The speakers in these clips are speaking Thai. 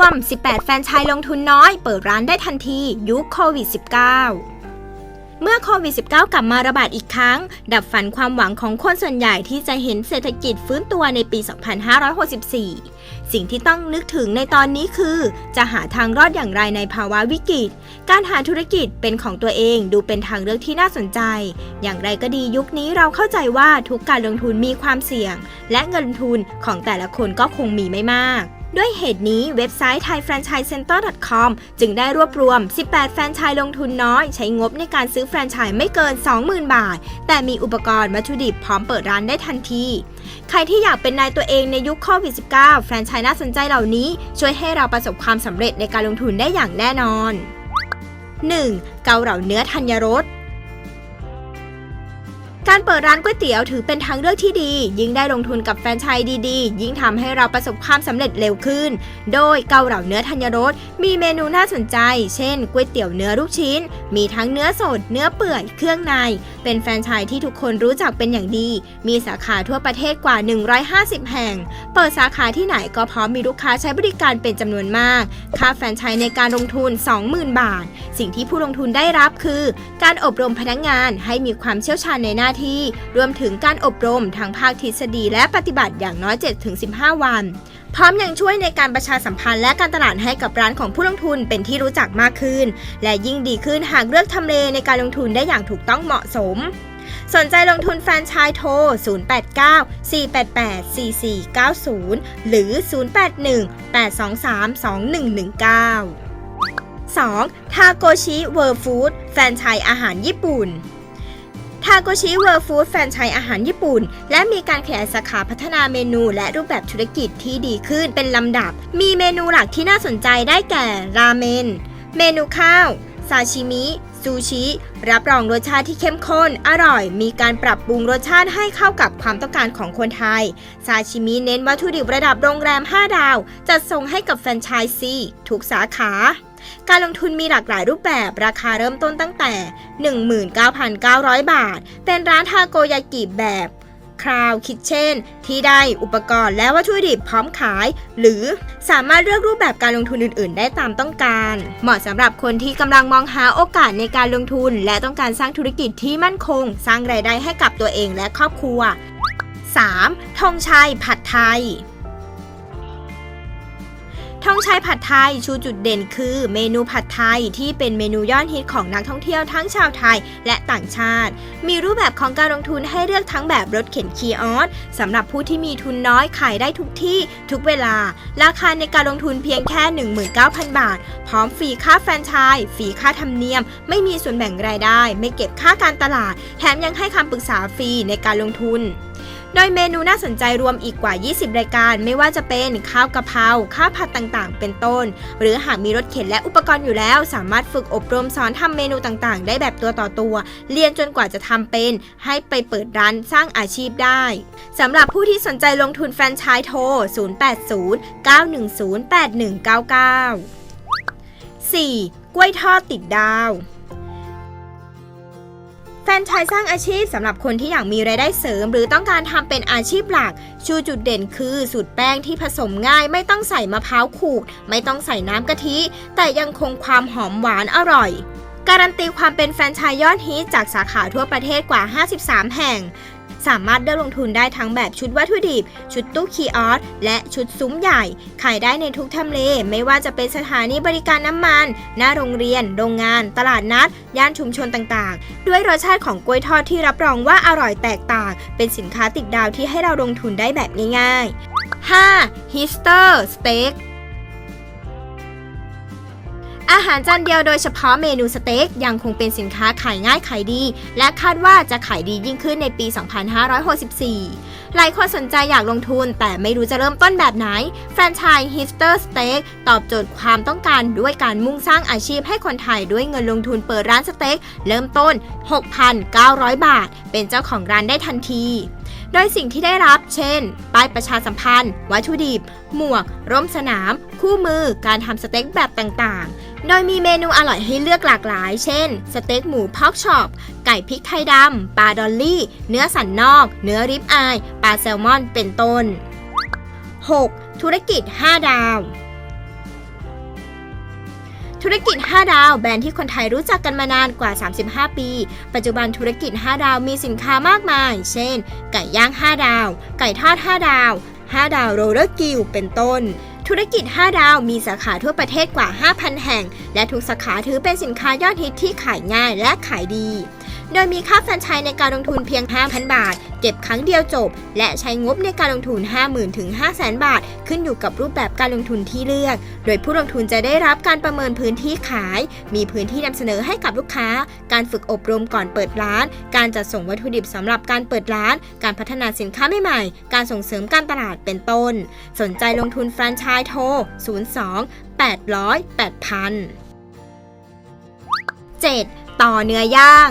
วม 18 แฟนชส์ลงทุนน้อย เปิดร้านได้ทันทียุคโควิด -19 เมื่อโควิด -19 กลับมาระบาดอีกครั้ง ดับฝันความหวังของคนส่วนใหญ่ที่จะเห็นเศรษฐกิจฟื้นตัวในปี 2564 สิ่งที่ต้องนึกถึงในตอนนี้คือ จะหาทางรอดอย่างไรในภาวะวิกฤต การหาธุรกิจเป็นของตัวเองดูเป็นทางเลือกที่น่าสนใจ อย่างไรก็ดียุคนี้เราเข้าใจว่าทุกการลงทุนมีความเสี่ยง และเงินทุนของแต่ละคนก็คงมีไม่มาก ด้วยเหตุนี้เว็บไซต์ thaifranchisecenter.com จึงได้รวบรวม 18 แฟรนไชส์ลงทุนน้อย ใช้งบในการซื้อแฟรนไชส์ไม่เกิน 20,000 บาท แต่มีอุปกรณ์วัตถุดิบพร้อมเปิดร้านได้ทันที ใครที่อยากเป็นนายตัวเองในยุคโควิด -19 แฟรนไชส์น่าสนใจเหล่านี้ ช่วยให้เราประสบความสำเร็จในการลงทุนได้อย่างแน่นอน 1. เกาเหลาเนื้อธัญรส การเปิดร้านก๋วยเตี๋ยวถือเป็นทางเลือกที่ดี ยิ่งได้ลงทุนกับแฟรนไชส์ดีๆ ยิ่งทำให้เราประสบความสำเร็จเร็วขึ้น โดยเกาเหลาเนื้อธัญรสมีเมนูน่าสนใจ เช่นก๋วยเตี๋ยวเนื้อลูกชิ้น มีทั้งเนื้อสด เนื้อเปื่อย เครื่องใน เป็นแฟรนไชส์ที่ทุกคนรู้จักเป็นอย่างดี มีสาขาทั่วประเทศกว่า 150 แห่ง เปิดสาขาที่ไหนก็พร้อมมีลูกค้าใช้บริการเป็นจำนวนมาก ค่าแฟรนไชส์ในการลงทุน 20,000 บาท สิ่งที่ผู้ลงทุนได้รับคือ การอบรมพนักงานให้มีความเชี่ยวชาญในหน้าที่รวมถึงการอบรมทั้งภาคทฤษฎีและปฏิบัติอย่างน้อย 7-15 วัน พร้อมยังช่วยในการประชาสัมพันธ์และการตลาดให้กับร้านของผู้ลงทุนเป็นที่รู้จักมากขึ้น และยิ่งดีขึ้นหากเลือกทำเลในการลงทุนได้อย่างถูกต้องเหมาะสม สนใจลงทุนแฟรนชส์โทร 089-488-4490 หรือ 081-823-2119 2. ทาโกชิเวิร์ฟู้ดแฟนชส์อาหารญี่ปุ่น ทาโกชิเวิร์ฟู้ดแฟรนไชส์อาหารญี่ปุ่น และมีการขยายสาขาพัฒนาเมนูและรูปแบบธุรกิจที่ดีขึ้นเป็นลำดับ มีเมนูหลักที่น่าสนใจได้แก่ ราเมน เมนูข้าว ซาชิมิ ซูชิ รับรองรสชาติที่เข้มข้น อร่อย มีการปรับปรุงรสชาติให้เข้ากับความต้องการของคนไทย ซาชิมิเน้นวัตถุดิบระดับโรงแรม 5 ดาว จัดส่งให้กับแฟรนไชส์ซีทุกสาขา การลงทุนมีหลากหลายรูปแบบราคาเริ่มต้นตั้งแต่ 19,900 บาท เป็นร้านทาโกยากิแบบคราวคิทเช่น ที่ได้อุปกรณ์และวัตถุดิบพร้อมขาย หรือสามารถเลือกรูปแบบการลงทุนอื่น ๆ ได้ตามต้องการ เหมาะสำหรับคนที่กำลังมองหาโอกาสในการลงทุน และต้องการสร้างธุรกิจที่มั่นคง สร้างรายได้ให้กับตัวเองและครอบครัว 3. ธงชัยผัดไทย ท่องใช้ผัดไทยชูจุดเด่นคือเมนูผัดไทยที่เป็นเมนูยอดฮิตของนักท่องเที่ยวทั้งชาวไทยและต่างชาติ มีรูปแบบของการลงทุนให้เลือกทั้งแบบรถเข็นคีออสสำหรับผู้ที่มีทุนน้อยขายได้ทุกที่ทุกเวลา ราคาในการลงทุนเพียงแค่ 19,000 บาท พร้อมฟรีค่าแฟรนไชส์ฟรีค่าธรรมเนียม ไม่มีส่วนแบ่งรายได้ ไม่เก็บค่าการตลาด แถมยังให้คำปรึกษาฟรีในการลงทุน โดยเมนูน่าสนใจรวมอีกกว่า 20 รายการ ไม่ว่าจะเป็นข้าวกะเพราข้าวผัดต่างๆ เป็นต้น หรือหากมีรถเข็นและอุปกรณ์อยู่แล้ว สามารถฝึกอบรมสอนทำเมนูต่างๆ ได้แบบตัวต่อตัว เรียนจนกว่าจะทำเป็น ให้ไปเปิดร้านสร้างอาชีพได้สำหรับผู้ที่สนใจลงทุนแฟรนไชส์โทร 080-910-8199 4. กล้วยทอดติดดาว แฟนชายสร้างอาชีพสำหรับคนที่อยากมีรายได้เสริม หรือต้องการทำเป็นอาชีพหลัก ชูจุดเด่นคือสูตรแป้งที่ผสมง่าย ไม่ต้องใส่มะพร้าวขูด ไม่ต้องใส่น้ำกะทิ แต่ยังคงความหอมหวานอร่อย การันตีความเป็นแฟรนไชส์ยอดฮิตจากสาขาทั่วประเทศกว่า 53 แห่ง สามารถเลือกลงทุนได้ทั้งแบบชุดวัตถุดิบ ชุดตู้คีออสและชุดซุ้มใหญ่ ขายได้ในทุกทำเล ไม่ว่าจะเป็นสถานีบริการน้ำมัน หน้าโรงเรียน โรงงาน ตลาดนัด ย่านชุมชนต่างๆ ด้วยรสชาติของกล้วยทอดที่รับรองว่าอร่อยแตกต่าง เป็นสินค้าติดดาวที่ให้เราลงทุนได้แบบง่ายๆ 5. Hister Steak อาหารจานเดียวโดยเฉพาะเมนูสเต็กยังคงเป็นสินค้าขายง่ายขายดี และคาดว่าจะขายดียิ่งขึ้นในปี 2564 หลายคนสนใจอยากลงทุน แต่ไม่รู้จะเริ่มต้นแบบไหน แฟรนไชส์ฮิสเตอร์สเต็กตอบโจทย์ความต้องการด้วยการมุ่งสร้างอาชีพให้คนไทยด้วยเงินลงทุนเปิดร้านสเต็กเริ่มต้น 6,900 บาท เป็นเจ้าของร้านได้ทันที โดยสิ่งที่ได้รับ เช่น ป้ายประชาสัมพันธ์ วัตถุดิบ หมวก ร่มสนาม คู่มือ การทำสเต็กแบบต่างๆ โดยมีเมนูอร่อยให้เลือกหลากหลาย เช่น สเต็กหมูพอกช็อป ไก่พริกไทยดำ ปลาดอลลี่ เนื้อสันนอก เนื้อริบอาย ปลาแซลมอน เป็นต้น 6. ธุรกิจ 5 ดาว ธุรกิจ 5 ดาว แบรนด์ที่คนไทยรู้จักกันมานานกว่า 35 ปี ปัจจุบันธุรกิจ 5 ดาวมีสินค้ามากมาย เช่น ไก่ย่าง 5 ดาว ไก่ทอด 5 ดาว 5 ดาวโรลเลอร์กิลเป็นต้นธุรกิจ 5 ดาว มีสาขาทั่วประเทศกว่า 5,000 แห่ง และทุกสาขาถือเป็นสินค้ายอดฮิตที่ขายง่ายและขายดี โดยมีค่าแฟรนไชส์ในการลงทุนเพียง 5,000 บาท เก็บครั้งเดียวจบ และใช้งบในการลงทุน 50,000 ถึง 500,000 บาท ขึ้นอยู่กับรูปแบบการลงทุนที่เลือก โดยผู้ลงทุนจะได้รับการประเมินพื้นที่ขาย มีพื้นที่นำเสนอให้กับลูกค้า การฝึกอบรมก่อนเปิดร้าน การจัดส่งวัตถุดิบสำหรับการเปิดร้าน การพัฒนาสินค้าใหม่ๆ การส่งเสริมการตลาดเป็นต้น สนใจลงทุนแฟรนไชส์โทร 02 800 8000 7. ต่อเนื้อย่าง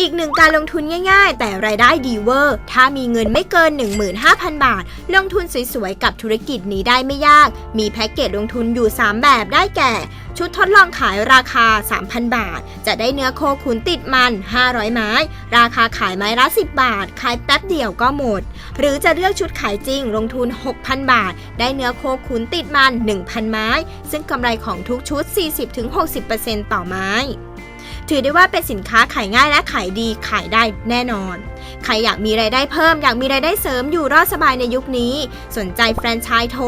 อีกหนึ่งการลงทุนง่ายๆ แต่รายได้ดีเวอร์ ถ้ามีเงินไม่เกิน 15,000 บาท ลงทุนสวยๆ กับธุรกิจนี้ได้ไม่ยาก มีแพ็กเกจลงทุนอยู่ 3 แบบได้แก่ ชุดทดลองขายราคา 3,000 บาท จะได้เนื้อโคขุนติดมัน 500 ไม้ ราคาขายไม้ละ 10 บาท ขายแป๊บเดียวก็หมด หรือจะเลือกชุดขายจริงลงทุน 6,000 บาท ได้เนื้อโคขุนติดมัน 1,000 ไม้ ซึ่งกำไรของทุกชุด 40-60%ต่อไม้ ถือได้ว่าเป็นสินค้าขายง่ายและขายดีขายได้แน่นอน ใครอยากมีรายได้เพิ่ม อยากมีรายได้เสริมอยู่รอดสบายในยุคนี้ สนใจแฟรนไชส์โทร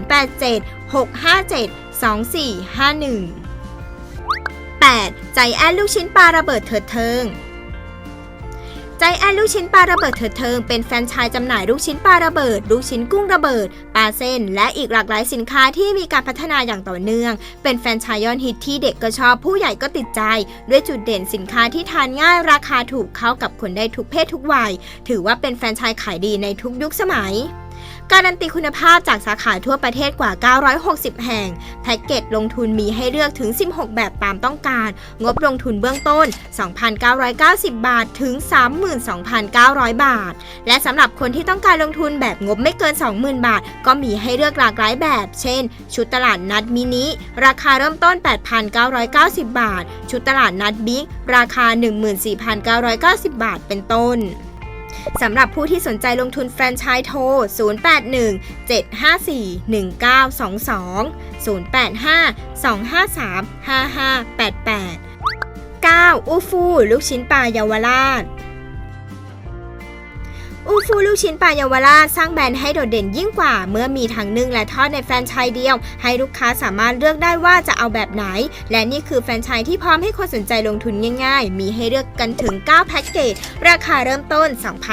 087 657 2451 8. ใจแอนลูกชิ้นปลาระเบิดเถิดเทิง ใจแอนลูกชิ้นปลาระเบิดเถิดเทิงเป็นแฟรนไชส์จำหน่ายลูกชิ้นปลาระเบิด ลูกชิ้นกุ้งระเบิด ปลาเส้น และอีกหลากหลายสินค้าที่มีการพัฒนาอย่างต่อเนื่อง เป็นแฟรนไชส์ยอดฮิตที่เด็กก็ชอบผู้ใหญ่ก็ติดใจ ด้วยจุดเด่นสินค้าที่ทานง่ายราคาถูกเข้ากับคนได้ทุกเพศทุกวัย ถือว่าเป็นแฟรนไชส์ขายดีในทุกยุคสมัย การันตีคุณภาพจากสาขาทั่วประเทศกว่า 960 แห่ง แพ็กเกจลงทุนมีให้เลือกถึง 16 แบบตามต้องการ งบลงทุนเบื้องต้น 2,990 บาทถึง 32,900 บาท และสำหรับคนที่ต้องการลงทุนแบบงบไม่เกิน 20,000 บาท ก็มีให้เลือกหลากหลายแบบ เช่น ชุดตลาดนัดมินิ ราคาเริ่มต้น 8,990 บาท ชุดตลาดนัดบิ๊กราคา 14,990 บาท เป็นต้น สำหรับผู้ที่สนใจลงทุนแฟรนไชส์โทร 081 754 1922 085 253 5588 9. อูฟูลูกชิ้นปลาเยาวราช อูฟูลูกชิ้นปลาเยาวราชสร้างแบรนด์ให้โดดเด่นยิ่งกว่า เมื่อมีทั้งนึ่งและทอดในแฟรนไชส์เดียว ให้ลูกค้าสามารถเลือกได้ว่าจะเอาแบบไหน และนี่คือแฟรนไชส์ที่พร้อมให้คนสนใจลงทุนง่ายๆ มีให้เลือกกันถึง 9 แพ็กเกจ ราคาเริ่มต้น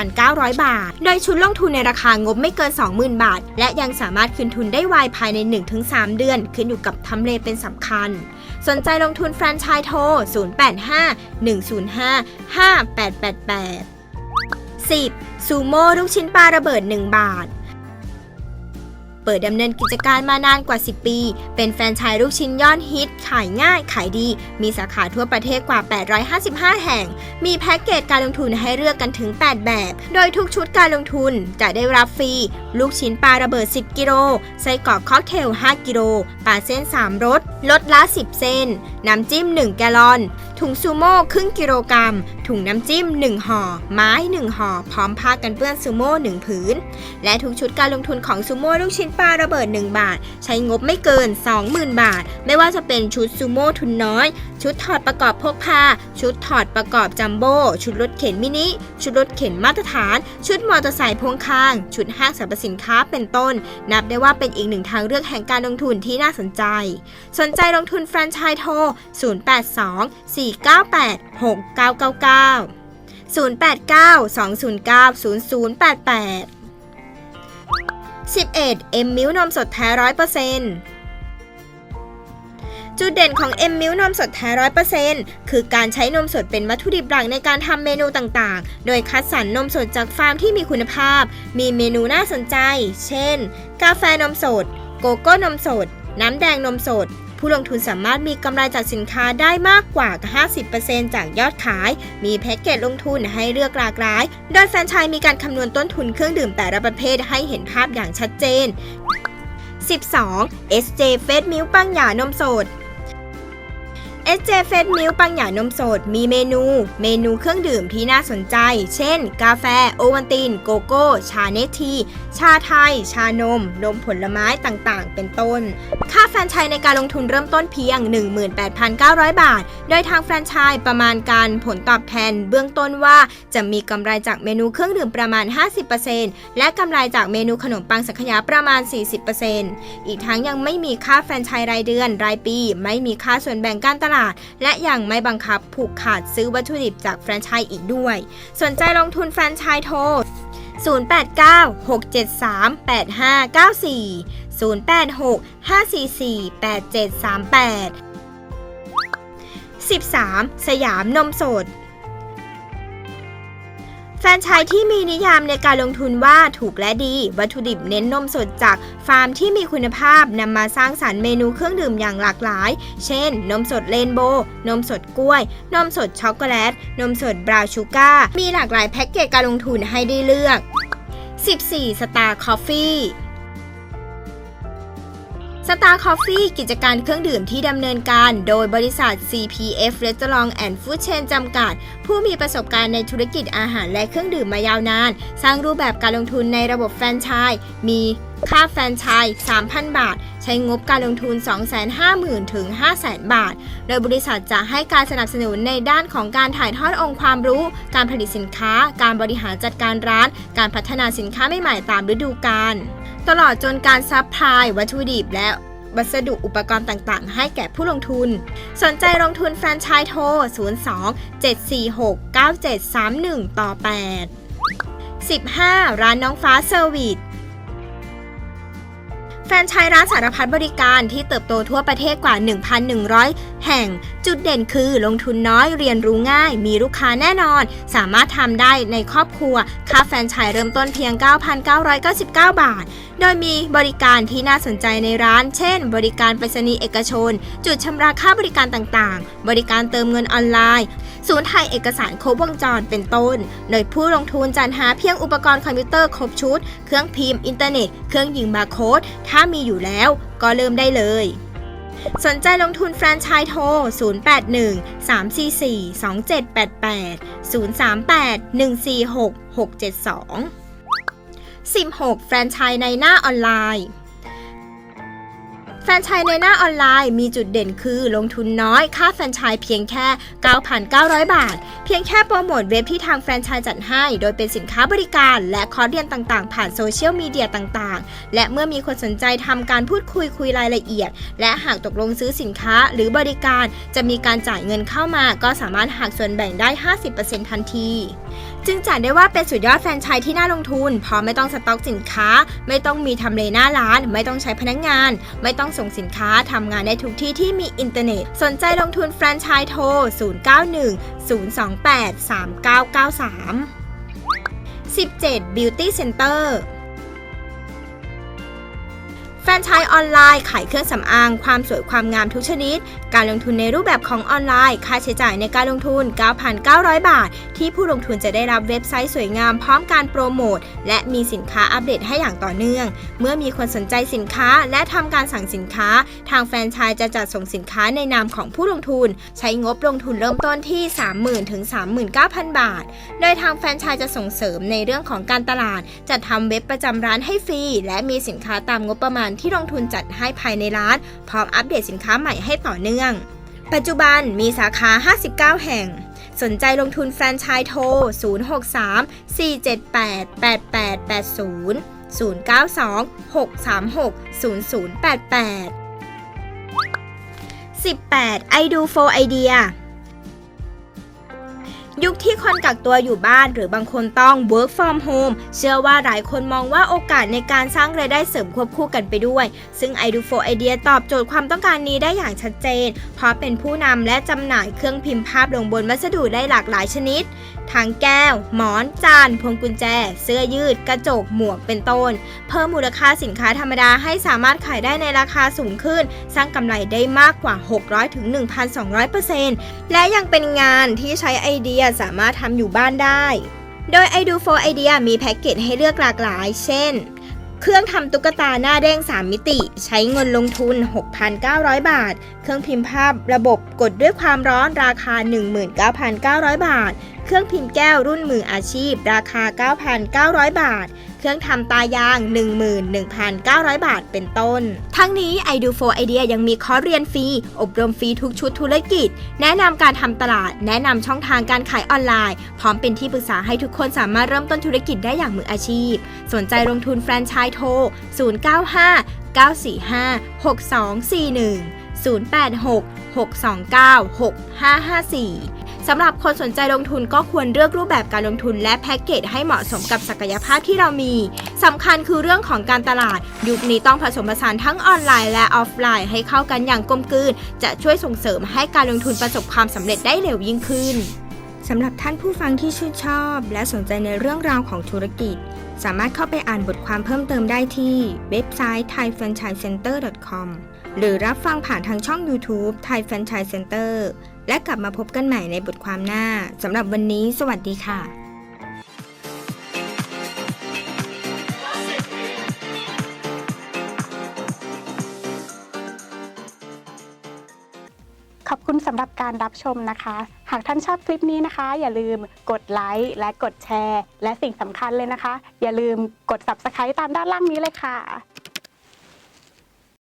2,900 บาท โดยชุดลงทุนในราคางบไม่เกิน 20,000 บาท และยังสามารถคืนทุนได้ไวภายใน 1-3 เดือน ขึ้นอยู่กับทำเลเป็นสำคัญ สนใจลงทุนแฟรนไชส์โทร 085 105 5888 10. ซูโม่ลูกชิ้นปลาระเบิด 1 บาท เปิดดำเนินกิจการมานานกว่า 10 ปี เป็นแฟรนไชส์ลูกชิ้นยอดฮิต ขายง่ายขายดี มีสาขาทั่วประเทศกว่า 855 แห่ง มีแพ็กเกจการลงทุนให้เลือกกันถึง 8 แบบ โดยทุกชุดการลงทุนจะได้รับฟรี ลูกชิ้นปลาระเบิด 10 กิโล ไส้กรอกค็อกเทล 5 กิโล ปลาเส้น 3 รส ลดละ 10 เส้น น้ำจิ้ม 1 แกลลอน ถุงซูโม่ครึ่งกิโลกรัม ถุงน้ำจิ้ม 1ห่อ ไม้ 1ห่อ พร้อมผ้ากันเปื้อนซูโม่1ผืน และทุกชุดการลงทุนของซูโม่ลูกชิ้นปลาระเบิด 1 บาท ใช้งบไม่เกิน 20,000 บาท ไม่ว่าจะเป็นชุดซูโม่ทุนน้อย ชุดถอดประกอบพกพา ชุดถอดประกอบจัมโบ้ ชุดรถเข็นมินิ ชุดรถเข็นมาตรฐาน ชุดมอเตอร์ไซค์พ่วงข้าง ชุดห้างสรรพสินค้าเป็นต้น นับได้ว่าเป็นอีกหนึ่งทางเลือกแห่งการลงทุนที่น่าสนใจ สนใจลงทุนแฟรนไชส์โทร 082 498 6999 089 209 0088 11. เอ็มมิวนมสดแท้ร้อยเปอร์เซ็นต์จุดเด่นของเอ็มมิวนมสดแท้ร้อยเปอร์เซ็นต์คือการใช้นมสดเป็นวัตถุดิบหลักในการทำเมนูต่างๆ โดยคัดสรรนมสดจากฟาร์มที่มีคุณภาพ มีเมนูน่าสนใจ เช่น กาแฟนมสด โกโก้นมสด น้ำแดงนมสด ผู้ลงทุนสามารถมีกำไรจากสินค้าได้มากกว่า 50%จากยอดขาย มีแพ็กเกจลงทุนให้เลือกหลากหลาย โดยแฟรนไชส์มีการคำนวณต้นทุนเครื่องดื่มแต่ละประเภทให้เห็นภาพอย่างชัดเจน 12. SJ Fed Milk ปังหยานมสด SJ f a s Milk ปังหยานมสด มีเมนู เมนูเครื่องดื่มที่น่าสนใจ เช่น กาแฟ โอวัลติน โกโก้ ชาเนที ชาไทย ชานม นมผลไม้ต่างๆ เป็นต้น ค่าแฟรนไชส์ในการลงทุนเริ่มต้นเพียง 18,900 บาท โดยทางแฟรนไชส์ประมาณการผลตอบแทนเบื้องต้นว่าจะมีกำไรจากเมนูเครื่องดื่มประมาณ 50%และกำไรจากเมนูขนมปังสังขยาประมาณ 40%อีกทั้งยังไม่มีค่าแฟรนไชส์รายเดือน รายปี ไม่มีค่าส่วนแบ่งการตลาดและยังไม่บังคับผูกขาดซื้อวัตถุดิบจากแฟรนไชส์อีกด้วย สนใจลงทุนแฟรนไชส์โทร 089 673 8594 086 544 8738 13. สยามนมสด รนไชส์ที่มีนิยามในการลงทุนว่าถูกและดี วัตถุดิบเน้นนมสดจากฟาร์มที่มีคุณภาพนำมาสร้างสรรค์เมนูเครื่องดื่มอย่างหลากหลาย เช่น นมสดเรนโบ้นมสดกล้วย นมสดช็อกโกแลต นมสดบราวชูการ์มีหลากหลายแพ็กเกจการลงทุนให้ได้เลือก 14สตาร์คอฟฟี่ สตาร์คอฟฟี่กิจการเครื่องดื่มที่ดำเนินการ โดยบริษัท CPF Restaurant and Food Chain จำกัด ผู้มีประสบการณ์ในธุรกิจอาหารและเครื่องดื่มมายาวนาน สร้างรูปแบบการลงทุนในระบบแฟรนไชส์มีค่าแฟรนไชส์3,000 บาท ใช้งบการลงทุน 250,000 ถึง 500,000 บาท โดยบริษัทจะให้การสนับสนุนในด้านของการถ่ายทอดองค์ความรู้ การผลิตสินค้า การบริหารจัดการร้าน การพัฒนาสินค้าใหม่ๆตามฤดูกาล ตลอดจนการซัพพลายวัตถุดิบและวัสดุอุปกรณ์ต่างๆ ให้แก่ผู้ลงทุน สนใจลงทุนแฟรนไชส์โทร 02 746 9731 ต่อ 8 15 ร้านน้องฟ้าเซอร์วิสแฟรนไชส์ร้านสารพัดบริการที่เติบโตทั่วประเทศกว่า 1,100แห่งจุดเด่นคือลงทุนน้อยเรียนรู้ง่าย มีลูกค้าแน่นอน สามารถทำได้ในครอบครัว ค่าแฟรนไชส์เริ่มต้นเพียง 9,999 บาท โดยมีบริการที่น่าสนใจในร้าน เช่น บริการไปรษณีย์เอกชน จุดชำระค่าบริการต่างๆ บริการเติมเงินออนไลน์ ศูนย์ถ่ายเอกสารครบวงจรเป็นต้น โดยผู้ลงทุนจัดหาเพียงอุปกรณ์คอมพิวเตอร์ครบชุด เครื่องพิมพ์ อินเทอร์เน็ต เครื่องยิงบาร์โค้ด ถ้ามีอยู่แล้ว ก็เริ่มได้เลย สนใจลงทุนแฟรนไชส์โทร 081 344 2788 038 146 672 16 แฟรนไชส์ในหน้าออนไลน์ แฟรนไชส์ในหน้าออนไลน์มีจุดเด่นคือลงทุนน้อย ค่าแฟรนไชส์เพียงแค่ 9,900 บาท เพียงแค่โปรโมทเว็บที่ทางแฟรนไชส์จัดให้ โดยเป็นสินค้าบริการและคอร์สเรียนต่างๆ ผ่านโซเชียลมีเดียต่างๆ และเมื่อมีคนสนใจทำการพูดคุยคุยรายละเอียด และหากตกลงซื้อสินค้าหรือบริการ จะมีการจ่ายเงินเข้ามา ก็สามารถหักส่วนแบ่งได้ 50%ทันที จึงจัดได้ว่าเป็นสุดยอดแฟรนไชส์ที่น่าลงทุน เพราะไม่ต้องสต็อกสินค้า ไม่ต้องมีทำเลหน้าร้าน ไม่ต้องใช้พนักงาน ไม่ต้องส่งสินค้าทำงานได้ทุกที่ที่มีอินเทอร์เน็ต สนใจลงทุนแฟรนไชส์โทร 091 028 3993 17 Beauty Center แฟรนไชส์ออนไลน์ขายเครื่องสำอาง ความสวยความงามทุกชนิด การลงทุนในรูปแบบของออนไลน์ ค่าใช้จ่ายในการลงทุน 9,900 บาท ที่ผู้ลงทุนจะได้รับเว็บไซต์สวยงามพร้อมการโปรโมท และมีสินค้าอัปเดตให้อย่างต่อเนื่อง เมื่อมีคนสนใจสินค้าและทำการสั่งสินค้า ทางแฟรนไชส์จะจัดส่งสินค้าในนามของผู้ลงทุน ใช้งบลงทุนเริ่มต้นที่ 30,000ถึง39,000 บาท โดยทางแฟรนไชส์จะส่งเสริมในเรื่องของการตลาดจัดทำเว็บประจำร้านให้ฟรีและมีสินค้าตามงบประมาณที่ที่ลงทุนจัดให้ภายในร้าน พร้อมอัปเดตสินค้าใหม่ให้ต่อเนื่อง ปัจจุบันมีสาขา 59 แห่ง สนใจลงทุนแฟรนไชส์โทร 063 478 8880 092 636 0088 18 I do for idea ยุคที่คนกักตัวอยู่บ้านหรือบางคนต้อง work from home เชื่อว่าหลายคนมองว่าโอกาสในการสร้างรายได้เสริมควบคู่กันไปด้วย ซึ่ง i d o 4 Idea ตอบโจทย์ความต้องการนี้ได้อย่างชัดเจน เพราะเป็นผู้นำและจำหน่ายเครื่องพิมพ์ภาพลงบนวัสดุได้หลากหลายชนิด ทั้งแก้ว หมอน จาน พวงกุญแจ เสื้อยืด กระจก หมวก เป็นต้น เพิ่มมูลค่าสินค้าธรรมดาให้สามารถขายได้ในราคาสูงขึ้น สร้างกำไรได้มากกว่า 600ถึง1,200%และยังเป็นงานที่ใช้ไอเดียสามารถทำอยู่บ้านได้ โดย i do for idea มีแพ็กเกจให้เลือกหลากหลาย เช่น เครื่องทำตุ๊กตาหน้าเด้ง 3 มิติ ใช้เงินลงทุน 6,900 บาท เครื่องพิมพ์ภาพระบบกดด้วยความร้อนราคา 19,900 บาท เครื่องพิมพ์แก้วรุ่นมืออาชีพ ราคา 9,900 บาท เครื่องทำตายาง 11,900 บาทเป็นต้น ทั้งนี้ i d o 4 Idea ยังมีคอร์สเรียนฟรี อบรมฟรีทุกชุดธุรกิจ แนะนำการทำตลาด แนะนำช่องทางการขายออนไลน์ พร้อมเป็นที่ปรึกษาให้ทุกคนสามารถเริ่มต้นธุรกิจได้อย่างมืออาชีพ สนใจลงทุนแฟรนไชส์โทร 095 945 6241 086 629 6554 สำหรับคนสนใจลงทุนก็ควรเลือกรูปแบบการลงทุนและแพ็กเกจให้เหมาะสมกับศักยภาพที่เรามีสำคัญคือเรื่องของการตลาด ยุคนี้ต้องผสมผสานทั้งออนไลน์และออฟไลน์ให้เข้ากันอย่างกลมกลืน จะช่วยส่งเสริมให้การลงทุนประสบความสำเร็จได้เร็วยิ่งขึ้นสำหรับท่านผู้ฟังที่ชื่นชอบ และสนใจในเรื่องราวของธุรกิจ สามารถเข้าไปอ่านบทความเพิ่มเติมได้ที่เว็บไซต์ thaifranchisecenter.com หรือรับฟังผ่านทางช่อง YouTube Thai Franchise Center และกลับมาพบกันใหม่ในบทความหน้าสำหรับวันนี้ สวัสดีค่ะขอบคุณสำหรับการรับชมนะคะ หากท่านชอบคลิปนี้นะคะ อย่าลืมกดไลค์และกดแชร์ และสิ่งสำคัญเลยนะคะ อย่าลืมกด Subscribe ตามด้านล่างนี้เลยค่ะ